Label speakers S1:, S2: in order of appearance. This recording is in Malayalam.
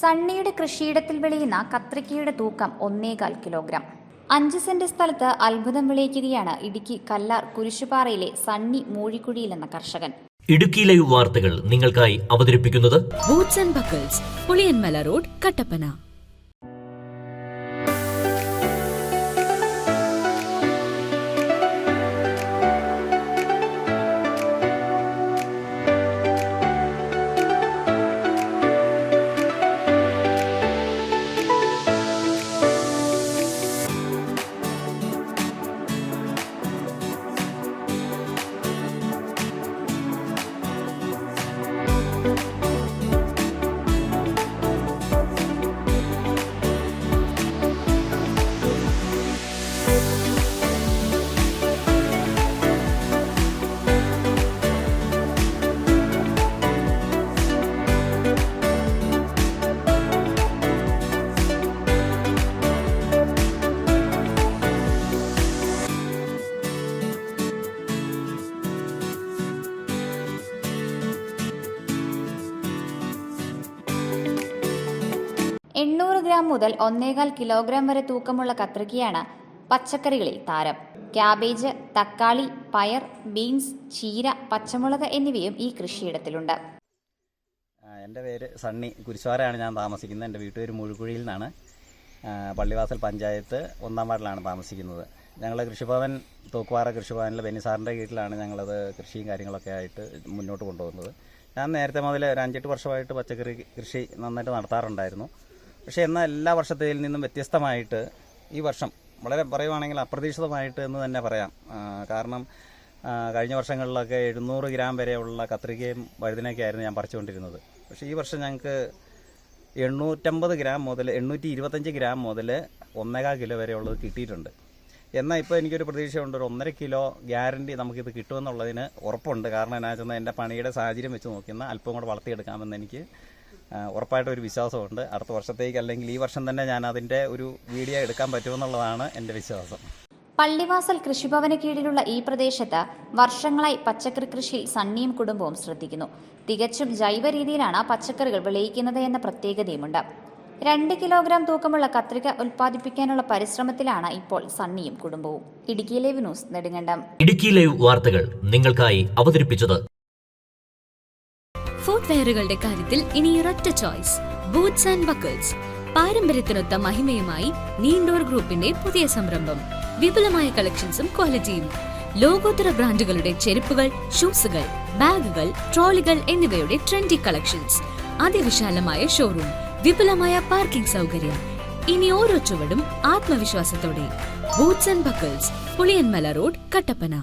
S1: സണ്ണിയുടെ കൃഷിയിടത്തിൽ വിളയുന്ന കത്രിക്കയുടെ തൂക്കം ഒന്നേകാൽ കിലോഗ്രാം. അഞ്ച് സെന്റ് സ്ഥലത്ത് അത്ഭുതം വിളയിക്കുകയാണ് ഇടുക്കി കല്ലാർ കുരിശുപാറയിലെ സണ്ണി മൂഴിക്കുഴിയിൽ എന്ന കർഷകൻ.
S2: ഇടുക്കി ലൈവ് വാർത്തകൾ നിങ്ങൾക്കായി അവതരിപ്പിക്കുന്നത്
S3: boots and buckles Puliyanmala road Kattappana.
S1: എണ്ണൂറ് ഗ്രാം മുതൽ ഒന്നേകാൽ കിലോഗ്രാം വരെ തൂക്കമുള്ള കത്രികയാണ് പച്ചക്കറികളിൽ താരം. ക്യാബേജ് തക്കാളി പയർ ബീൻസ് ചീര പച്ചമുളക് എന്നിവയും ഈ കൃഷിയിടത്തിലുണ്ട്.
S4: എന്റെ പേര് സണ്ണി കുരിശുവാരയാണ് ഞാൻ താമസിക്കുന്നത്. എന്റെ വീട്ടുപേര് മുഴുകുഴിയിൽ നിന്നാണ്. പള്ളിവാസൽ പഞ്ചായത്ത് ഒന്നാം വാർഡിലാണ് താമസിക്കുന്നത്. ഞങ്ങൾ കൃഷിഭവൻ തൂക്കുവാറ കൃഷിഭവനിൽ ബെന്നിസാറിന്റെ കീഴിലാണ് ഞങ്ങളത് കൃഷിയും കാര്യങ്ങളൊക്കെ ആയിട്ട് മുന്നോട്ട് കൊണ്ടുപോകുന്നത്. ഞാൻ നേരത്തെ മുതൽ ഒരു അഞ്ചെട്ട് വർഷമായിട്ട് പച്ചക്കറി കൃഷി നന്നായിട്ട് നടത്താറുണ്ടായിരുന്നു. പക്ഷേ എന്നാൽ എല്ലാ വർഷത്തേതിൽ നിന്നും വ്യത്യസ്തമായിട്ട് ഈ വർഷം വളരെ പറയുവാണെങ്കിൽ അപ്രതീക്ഷിതമായിട്ട് എന്ന് തന്നെ പറയാം. കാരണം കഴിഞ്ഞ വർഷങ്ങളിലൊക്കെ എഴുന്നൂറ് ഗ്രാം വരെയുള്ള കത്രികയും വഴുതിനൊക്കെയായിരുന്നു ഞാൻ പറിച്ചുകൊണ്ടിരുന്നത്. പക്ഷേ ഈ വർഷം ഞങ്ങൾക്ക് എണ്ണൂറ്റമ്പത് ഗ്രാം മുതൽ എണ്ണൂറ്റി ഇരുപത്തഞ്ച് ഗ്രാം മുതൽ ഒന്നേകാൽ കിലോ വരെയുള്ളത് കിട്ടിയിട്ടുണ്ട്. എന്നാൽ ഇപ്പോൾ എനിക്കൊരു പ്രതീക്ഷയുണ്ട് ഒരു ഒന്നര കിലോ ഗ്യാരണ്ടി നമുക്കിത് കിട്ടുമെന്നുള്ളതിന് ഉറപ്പുണ്ട്. കാരണം എന്നാ വെച്ചാൽ എന്റെ പണിയുടെ സാഹചര്യം വെച്ച് നോക്കുന്ന അല്പം കൂടെ വളർത്തിയെടുക്കാമെന്ന് എനിക്ക് ഉറപ്പായിട്ടും ഒരു വിശ്വാസമുണ്ട്. അടുത്ത വർഷത്തേക്ക് അല്ലെങ്കിൽ ഈ വർഷം തന്നെ ഞാൻ അതിന്റെ ഒരു വീഡിയോ എടുക്കാൻ പറ്റുമെന്നുള്ളതാണ് എന്റെ വിശ്വാസം.
S1: പള്ളിവാസൽ കൃഷിഭവന് കീഴിലുള്ള ഈ പ്രദേശത്ത് വർഷങ്ങളായി പച്ചക്കറി കൃഷിയിൽ സണ്ണിയും കുടുംബവും ശ്രദ്ധിക്കുന്നു. തികച്ചും ജൈവ രീതിയിലാണ് പച്ചക്കറികൾ വിളയിക്കുന്നത് എന്ന പ്രത്യേകതയുമുണ്ട്. രണ്ട് കിലോഗ്രാം തൂക്കമുള്ള കത്രിക ഉൽപ്പാദിപ്പിക്കാനുള്ള പരിശ്രമത്തിലാണ് ഇപ്പോൾ സണ്ണിയും കുടുംബവും. Idukki live news Nedumkandam.
S2: Idukki live വാർത്തകൾ നിങ്ങൾക്കായി അവതരിപ്പിച്ചത്
S3: ഫുട്വെയറുകളുടെ കാര്യത്തിൽ ഇനി ഒരൊറ്റ ചോയ്സ്. ബൂട്ട്സ് ആൻഡ് ബക്കിൾസ് പാരമ്പര്യത്തിനൊത്ത മഹിമയുമായി നീണ്ടോർ ഗ്രൂപ്പിന്റെ പുതിയ സംരംഭം. വിപുലമായ കളക്ഷൻസും ക്വാളിറ്റിയും. ലോകോത്തര ബ്രാൻഡുകളുടെ ചെരുപ്പുകൾ ഷൂസുകൾ ബാഗുകൾ ട്രോളികൾ എന്നിവയുടെ ട്രെൻഡി കളക്ഷൻസ്. അതിവിശാലമായ ഷോറൂം വിപുലമായ പാർക്കിംഗ് സൗകര്യം. ഇനി ഓരോ ചുവടും ആത്മവിശ്വാസത്തോടെ. Boots and buckles Puliyanmala road Kattappana.